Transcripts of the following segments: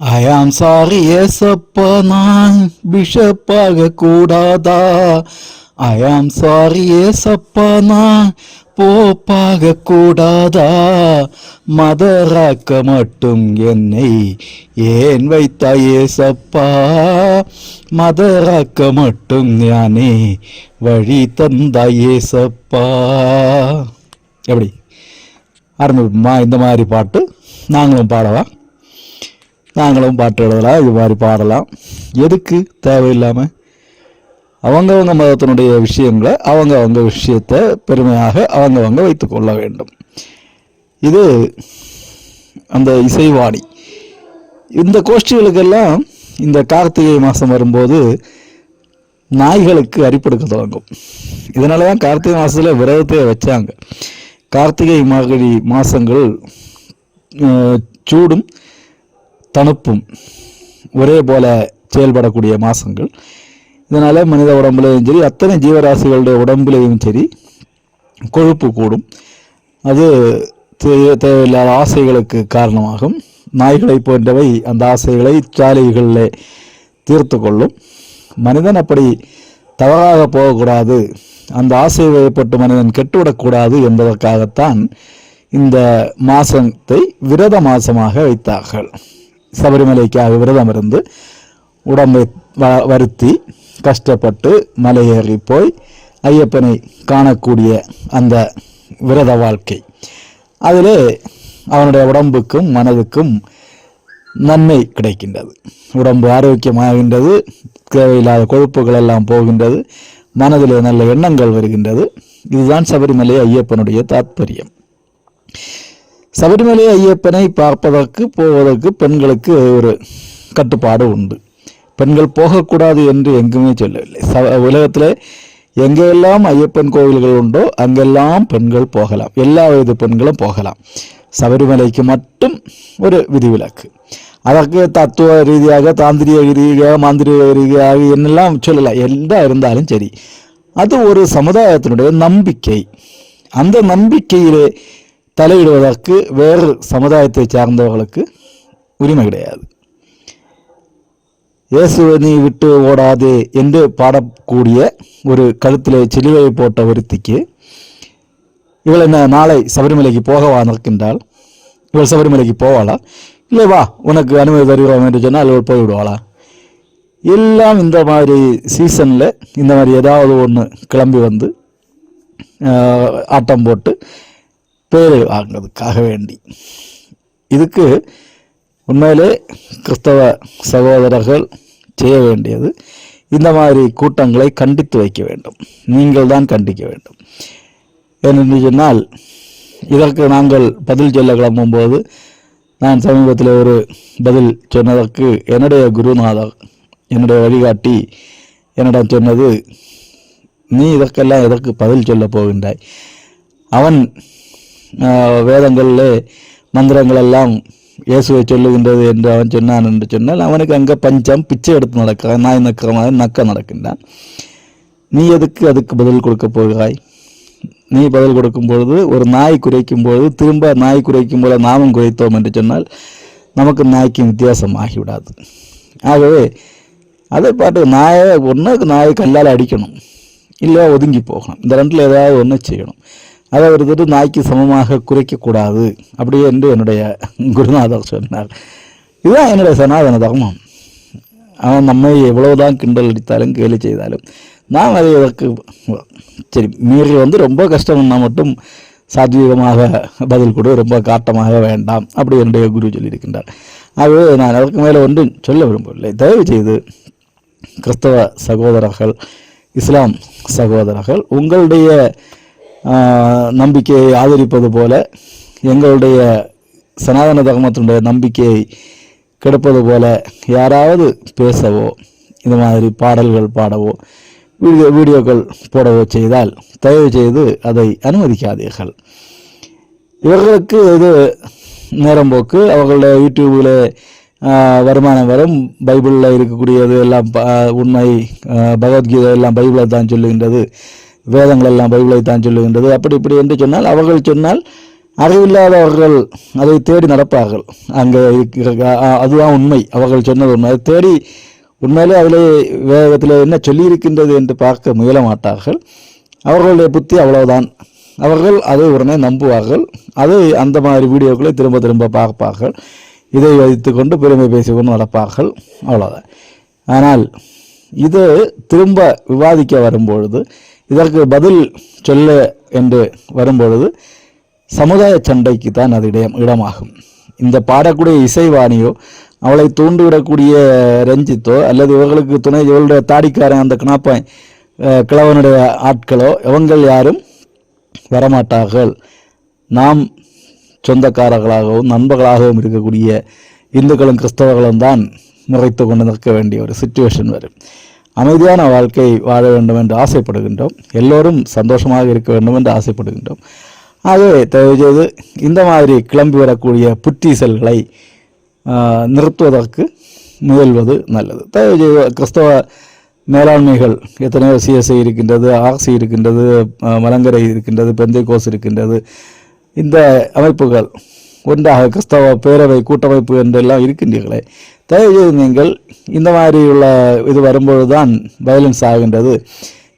I am sorry ஏசப்பா நான் பிஷப்பாக கூடாதா? ஐ ஆம் சாரி ஏசப்பா நான் போப்பாக கூடாதா? மதராக்க மட்டும் என்னை ஏன் வைத்தாய் ஏசப்பா? மதராக்க மட்டும் ஞானே வழி தந்தாய் ஏசப்பா? எப்படி? ஆரம்பிப்போமா இந்த மாதிரி பாட்டு நாங்களும் பாடவா நாங்களும் பாட்டு எழுதலாம் இது மாதிரி பாடலாம். எதுக்கு தேவையில்லாமல் அவங்கவங்க மதத்தினுடைய விஷயங்களை அவங்க விஷயத்தை பெருமையாக அவங்கவங்க வைத்துக்கொள்ள வேண்டும். இது அந்த இசைவாணி. இந்த கோஷ்டிகளுக்கெல்லாம் இந்த கார்த்திகை மாதம் வரும்போது நாய்களுக்கு அரிப்படுக்க தொடங்கும். இதனால தான் கார்த்திகை மாதத்தில் விரதத்தை வச்சாங்க. கார்த்திகை மார்கழி மாதங்கள் சூடும் தணுப்பும் ஒரே போல செயல்படக்கூடிய மாதங்கள் இதனால் மனித உடம்புலையும் சரி அத்தனை ஜீவராசிகளுடைய உடம்புலையும் சரி கொழுப்பு கூடும். அது தே- தேவையில்லாத ஆசைகளுக்கு காரணமாகும். நாய்களை போன்றவை அந்த ஆசைகளை சாலைகளில் தீர்த்து கொள்ளும். மனிதன் அப்படி தவறாக போகக்கூடாது. அந்த ஆசை வயப்பட்டு மனிதன் கெட்டுவிடக்கூடாது என்பதற்காகத்தான் இந்த மாசத்தை விரத மாசமாக வைத்தார்கள். சபரிமலைக்காக விரதம் இருந்து உடம்பை வ- வருத்தி கஷ்டப்பட்டு மலையேறி போய் ஐயப்பனை காணக்கூடிய அந்த விரத வாழ்க்கை அதிலே அவனுடைய உடம்புக்கும் மனதுக்கும் நன்மை கிடைக்கின்றது உடம்பு ஆரோக்கியமாகின்றது தேவையில்லாத கொழுப்புகள் எல்லாம் போகின்றது மனதிலே நல்ல எண்ணங்கள் வருகின்றது இதுதான் சபரிமலை ஐயப்பனுடைய தாத்பரியம் சபரிமலை ஐயப்பனை பார்ப்பதற்கு போவதற்கு பெண்களுக்கு ஒரு கட்டுப்பாடு உண்டு. பெண்கள் போகக்கூடாது என்று எங்குமே சொல்லவில்லை. ச உலகத்தில் எங்கெல்லாம் ஐயப்பன் கோவில்கள் உண்டோ அங்கெல்லாம் பெண்கள் போகலாம். எல்லா வயது பெண்களும் போகலாம். சபரிமலைக்கு மட்டும் ஒரு விதிவிலக்கு. அதற்கு தத்துவ ரீதியாக தாந்திரிய ரீதியாக மாந்திரிய ரீதியாக என்னெல்லாம் சொல்லலாம் எல்லாம் இருந்தாலும் சரி. அது ஒரு சமுதாயத்தினுடைய நம்பிக்கை. அந்த நம்பிக்கையிலே தலையிடுவதற்கு வேறு சமுதாயத்தை சார்ந்தவர்களுக்கு உரிமை கிடையாது. இயேசுவை நீ விட்டு ஓடாதே என்று பாடக்கூடிய ஒரு கழுத்தில் சிலுவை போட்ட ஒருத்திக்கு இவள் என்ன நாளை சபரிமலைக்கு போகவா நிற்கின்றாள். இவள் சபரிமலைக்கு போவாளா? இல்லை வா உனக்கு அனுமதி தருகிறோம் என்று சொன்னால் இவள் போய்விடுவாளா? எல்லாம் இந்த மாதிரி சீசனில் இந்த மாதிரி ஏதாவது ஒன்று கிளம்பி வந்து ஆட்டம் போட்டு பேரை வாங்கிறதுக்காக வேண்டி. இதுக்கு உண்மையிலே கிறிஸ்தவ சகோதரர்கள் செய்ய வேண்டியது இந்த மாதிரி கூட்டங்களை கண்டித்து வைக்க வேண்டும். நீங்கள் தான் கண்டிக்க வேண்டும். ஏனென்று சொன்னால் இதற்கு நாங்கள் பதில் சொல்ல கிளம்பும்போது நான் சமீபத்தில் ஒரு பதில் சொன்னதற்கு என்னுடைய குருநாதர் என்னுடைய வழிகாட்டி என்னிடம் சொன்னது நீ இதற்கெல்லாம் எதற்கு பதில் சொல்ல போகின்றாய்? அவன் வேதங்களிலே மந்திரங்கள் எல்லாம் இயேசுவை சொல்லுகின்றது என்று அவன் சொன்னான் என்று சொன்னால் அவனுக்கு அங்கே பஞ்சம் பிச்சை எடுத்து நடக்கிறான் நாய் நக்கிற மாதிரி நக்க நடக்கின்றான். நீ எதுக்கு அதுக்கு பதில் கொடுக்க போகிறாய்? நீ பதில் கொடுக்கும் பொழுது ஒரு நாய் குறைக்கும் பொழுது திரும்ப நாய் குறைக்கும் போல நாமும் குறைத்தோம் என்று சொன்னால் நமக்கு நாய்க்கும் வித்தியாசம் ஆகிவிடாது. ஆகவே அதை பாட்டு நாயை ஒன்று நாயை கல்லால் அடிக்கணும் இல்லை ஒதுங்கி போகணும். இந்த ரெண்டில் ஏதாவது ஒன்று செய்யணும். அதை ஒருத்தர் நாய்க்கு சமமாக குறைக்கக்கூடாது அப்படி என்று என்னுடைய குருநாதர் சொன்னார். இதுதான் என்னுடைய சனாதன தர்மம். அவன் நம்மை எவ்வளவுதான் கிண்டல் அடித்தாலும் கேலி செய்தாலும் நாம் அதை அதற்கு சரி மீறி வந்து ரொம்ப கஷ்டம்னா மட்டும் சாத்வீகமாக பதில் கொடு ரொம்ப காட்டமாக வேண்டாம் அப்படி என்னுடைய குரு சொல்லியிருக்கின்றார். ஆகவே நான் அதற்கு மேலே ஒன்றும் சொல்ல விரும்பவில்லை. தயவு செய்து கிறிஸ்தவ சகோதரர்கள் இஸ்லாம் சகோதரர்கள் உங்களுடைய நம்பிக்கையை ஆதரிப்பது போல எங்களுடைய சனாதன தர்மத்தினுடைய நம்பிக்கையை கெடுப்பது போல யாராவது பேசவோ இந்த மாதிரி பாடல்கள் பாடவோ வீடியோ வீடியோக்கள் போடவோ செய்தால் தயவு செய்து அதை அனுமதிக்காதீர்கள். இவர்களுக்கு இது நேரம் போக்கு. அவர்களுடைய யூடியூபில் வருமானம் வரும். பைபிளில் இருக்கக்கூடியது எல்லாம் ப- உண்மை பகவத்கீதை எல்லாம் பைபிளை தான் சொல்லுகின்றது. வேதங்கள் எல்லாம் பைபிளை தான் சொல்லுகின்றது. அப்படி இப்படி என்று சொன்னால் அவர்கள் சொன்னால் அறிவில்லாதவர்கள் அதை தேடி நடப்பார்கள். அங்கே அதுதான் உண்மை. அவர்கள் சொன்னது உண்மை. அதை தேடி உண்மையிலே அதிலே வேகத்தில் என்ன சொல்லியிருக்கின்றது என்று பார்க்க முயல மாட்டார்கள். அவர்களுடைய புத்தி அவ்வளவுதான். அவர்கள் அதை உடனே நம்புவார்கள். அதை அந்த மாதிரி வீடியோக்களை திரும்ப திரும்ப பார்ப்பார்கள். இதை வைத்துக்கொண்டு பெருமை பேசிக்கொண்டு நடப்பார்கள். அவ்வளோதான் ஆனால் இது திரும்ப விவாதிக்க வரும்பொழுது இதற்கு பதில் சொல்ல என்று வரும்பொழுது சமுதாய சண்டைக்கு தான் அது இடம் இடமாகும். இந்த பாடக்கூடிய இசைவாணியோ அவளை தூண்டிவிடக்கூடிய ரஞ்சித்தோ அல்லது இவர்களுக்கு துணை இவளுடைய தாடிக்காரன் அந்த கிணாப்பன் கிழவனுடைய ஆட்களோ இவங்கள் யாரும் வரமாட்டார்கள். நாம் சொந்தக்காரர்களாகவும் நண்பர்களாகவும் இருக்கக்கூடிய இந்துக்களும் கிறிஸ்தவர்களும் தான் முறைத்து கொண்டு நிற்க வேண்டிய ஒரு சுச்சுவேஷன் வரும். அமைதியான வாழ்க்கை வாழ வேண்டும் என்று ஆசைப்படுகின்றோம். எல்லோரும் சந்தோஷமாக இருக்க வேண்டும் என்று ஆசைப்படுகின்றோம். ஆகவே தயவு செய்து இந்த மாதிரி கிளம்பி வரக்கூடிய புற்றீசல்களை நிறுத்துவதற்கு முயல்வது நல்லது. தயவு செய்து கிறிஸ்தவ மேலாண்மைகள் எத்தனையோ சிஎஸ்ஐ இருக்கின்றது ஆர்சி இருக்கின்றது மலங்கரை இருக்கின்றது பெந்தை கோஸ் இருக்கின்றது. இந்த அமைப்புகள் ஒன்றாக கிறிஸ்தவ பேரவை கூட்டமைப்பு என்றெல்லாம் இருக்கின்றீர்களே தயவுசெய்து நீங்கள் இந்த மாதிரியுள்ள இது வரும்பொழுது தான் வயலன்ஸ் ஆகின்றது.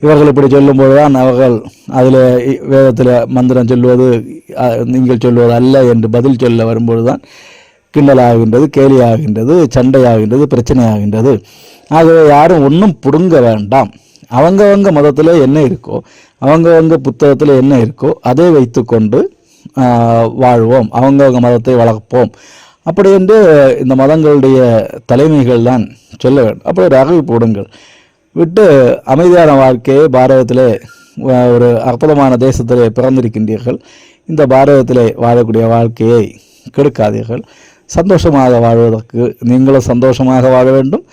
இவர்கள் இப்படி சொல்லும்போது தான் அவர்கள் அதில் வேதத்தில் மந்திரம் சொல்லுவது நீங்கள் சொல்வது அல்ல என்று பதில் சொல்ல வரும்பொழுது தான் கிண்டலாகின்றது கேலியாகின்றது சண்டையாகின்றது பிரச்சனையாகின்றது. ஆகவே யாரும் ஒன்றும் புடுங்க வேண்டாம். அவங்கவங்க மதத்தில் என்ன இருக்கோ அவங்கவங்க புத்தகத்தில் என்ன இருக்கோ அதை வைத்துக்கொண்டு வாழ்வோம். அவங்கவங்க மதத்தை வளர்ப்போம். அப்படி என்று இந்த மதங்களுடைய தலைமைகள் தான் சொல்ல வேண்டும். அப்படி ஒரு அறிவிப்பு போடுங்கள். விட்டு அமைதியான வாழ்க்கையை பாரதத்தில் ஒரு அற்புதமான தேசத்திலே பிறந்திருக்கின்றீர்கள். இந்த பாரதத்திலே வாழக்கூடிய வாழ்க்கையை கெடுக்காதீர்கள். சந்தோஷமாக வாழ்வதற்கு நீங்களும் சந்தோஷமாக வாழ வேண்டும்.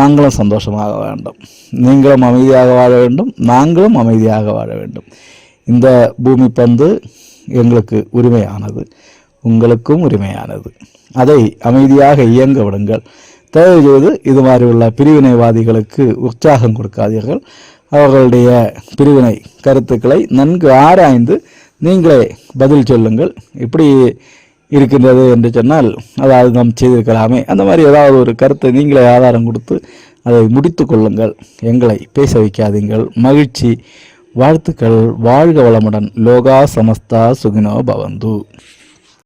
நாங்களும் சந்தோஷமாக வாழ வேண்டும். நீங்களும் அமைதியாக வாழ வேண்டும். நாங்களும் அமைதியாக வாழ வேண்டும். இந்த பூமி பந்து எங்களுக்கு உரிமையானது. உங்களுக்கும் உரிமையானது. அதை அமைதியாக இயங்க விடுங்கள். தயவு செய்து இது மாதிரி உள்ள பிரிவினைவாதிகளுக்கு உற்சாகம் கொடுக்காதீர்கள். அவர்களுடைய பிரிவினை கருத்துக்களை நன்கு ஆராய்ந்து நீங்களே பதில் சொல்லுங்கள். இப்படி இருக்கின்றது என்று சொன்னால் அதாவது நாம் செய்திருக்கலாமே. அந்த மாதிரி ஏதாவது ஒரு கருத்தை நீங்களே ஆதாரம் கொடுத்து அதை முடித்து கொள்ளுங்கள். எங்களை பேச வைக்காதீங்கள். மகிழ்ச்சி வாழ்த்துக்கள். வாழ்க வளமுடன். லோகா சமஸ்தா சுகினோ பவந்து.